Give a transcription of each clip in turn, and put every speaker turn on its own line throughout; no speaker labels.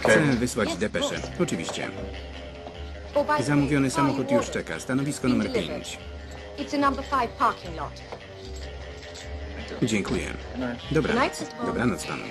Chcę wysłać depeszę. Oczywiście. Zamówiony samochód już czeka. Stanowisko numer 5.
It's a number five parking lot.
Dziękuję. Dobranoc. Dobranoc panu.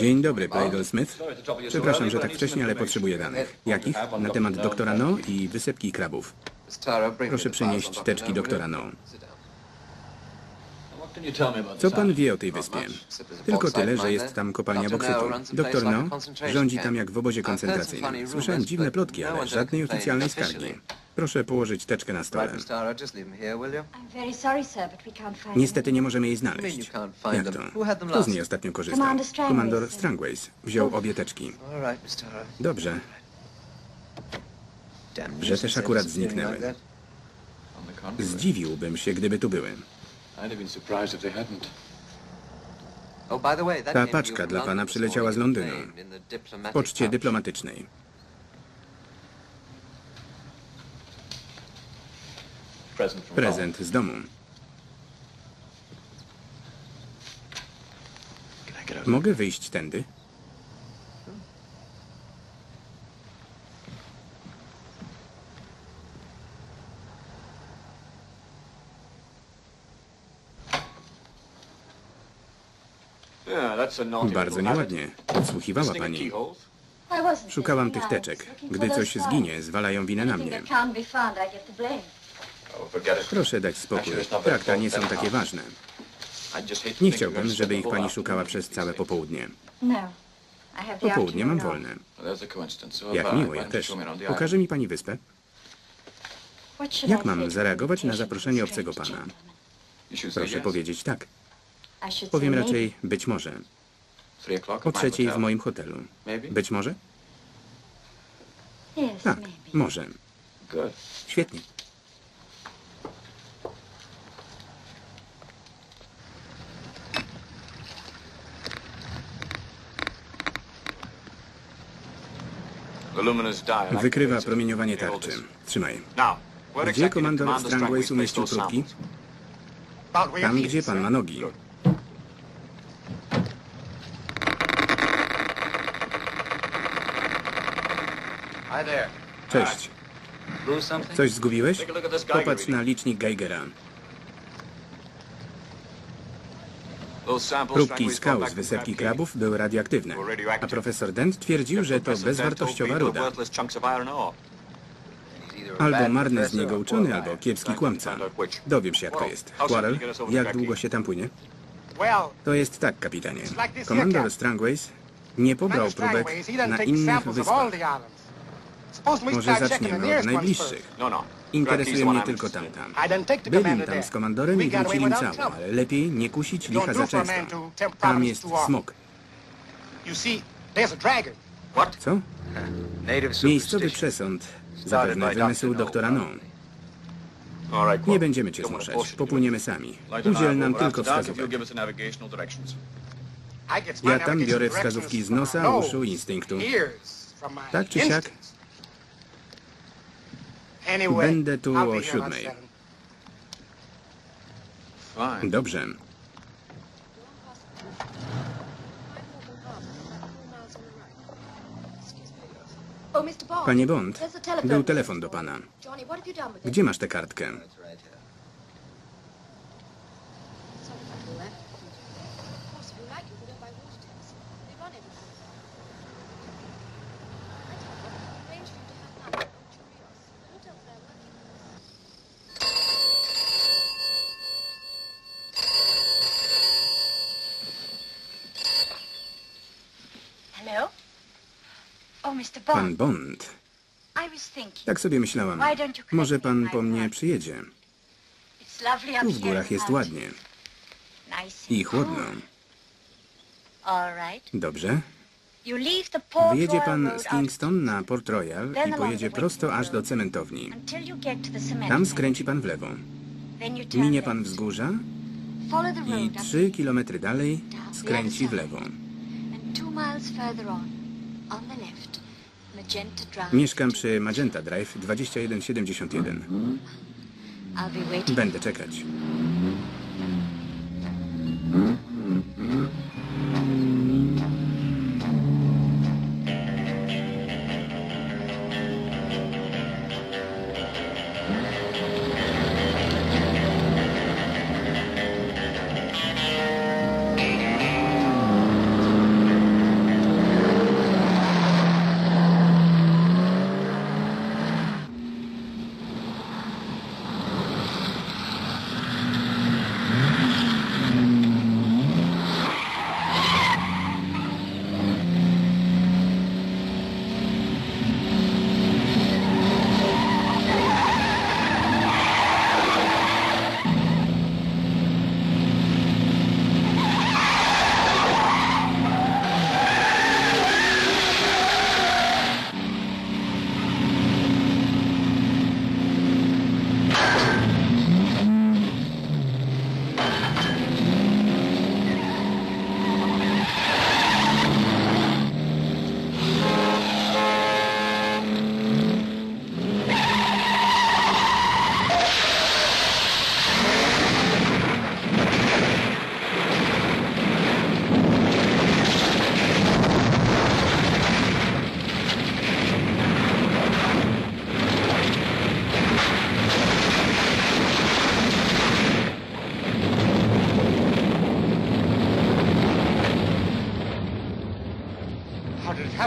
Dzień dobry, Playdol Smith. Przepraszam, że tak wcześnie, ale potrzebuję danych. Jakich? Na temat doktora No i wysepki krabów. Proszę przynieść teczki doktora No. Co pan wie o tej wyspie? Tylko tyle, że jest tam kopalnia boksytu. Doktor No rządzi tam jak w obozie koncentracyjnym. Słyszałem dziwne plotki, ale żadnej oficjalnej skargi. Proszę położyć teczkę na stole.
I'm very sorry, sir, but we can't find
Niestety nie możemy jej znaleźć. Jak to? Kto z niej ostatnio korzystał?
Commander Strangways.
Komandor Strangways wziął obie teczki. Dobrze, że też akurat zniknęły. Zdziwiłbym się, gdyby tu były.
Ta paczka dla pana przyleciała z Londynu.
W poczcie dyplomatycznej. Prezent z domu. Mogę wyjść tędy? Bardzo nieładnie. Podsłuchiwała pani. Szukałam tych teczek. Gdy coś zginie, zwalają winę na mnie. Proszę dać spokój. Trakta nie są takie ważne. Nie chciałbym, żeby ich pani szukała przez całe popołudnie.
No.
Popołudnie mam wolne. Jak miło, ja też. Pokaże mi pani wyspę? Jak mam zareagować na zaproszenie obcego pana? Proszę powiedzieć tak. Powiem raczej być może. O trzeciej w moim hotelu. Być może? Tak, może. Świetnie. Wykrywa promieniowanie tarczy. Trzymaj. Gdzie komandor Strangways umieścił próbki? Tam, gdzie pan ma nogi. Cześć. Coś zgubiłeś? Popatrz na licznik Geigera. Próbki skał z wysepki krabów były radioaktywne, a profesor Dent twierdził, że to bezwartościowa ruda. Albo marny z niego uczony, albo kiepski kłamca. Dowiem się, jak to jest. Quarrel, jak długo się tam płynie? To jest tak, kapitanie. Komandor Strangways nie pobrał próbek na innych wyspach. Może zaczniemy od najbliższych. Interesuje mnie tylko tamta. Byli tam z komandorem i wrócili im cało, ale lepiej nie kusić licha za często. Tam jest smok. Co? Miejscowy przesąd. Zapewne wymysł doktora No. Nie będziemy cię zmuszać. Popłyniemy sami. Udziel nam tylko wskazówek. Ja tam biorę wskazówki z nosa, uszu, instynktu. Tak czy siak? Będę tu o siódmej. Dobrze.
Oh, Mr. Bond.
Panie Bond,
There's a telephone.
był telefon do pana. Gdzie masz tę kartkę? Pan
Bond.
Tak sobie myślałam. Może pan po mnie przyjedzie. Tu w górach jest ładnie. I chłodno. Dobrze. Wyjedzie pan z Kingston na Port Royal i pojedzie prosto aż do cementowni. Tam skręci pan w lewo. Minie pan wzgórza i
road up
trzy kilometry dalej skręci w lewo. Mieszkam przy Magenta Drive 2171.
I'll be waiting.
Będę czekać.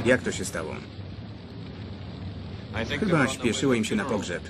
Jak to się stało? Chyba śpieszyło im się na pogrzeb.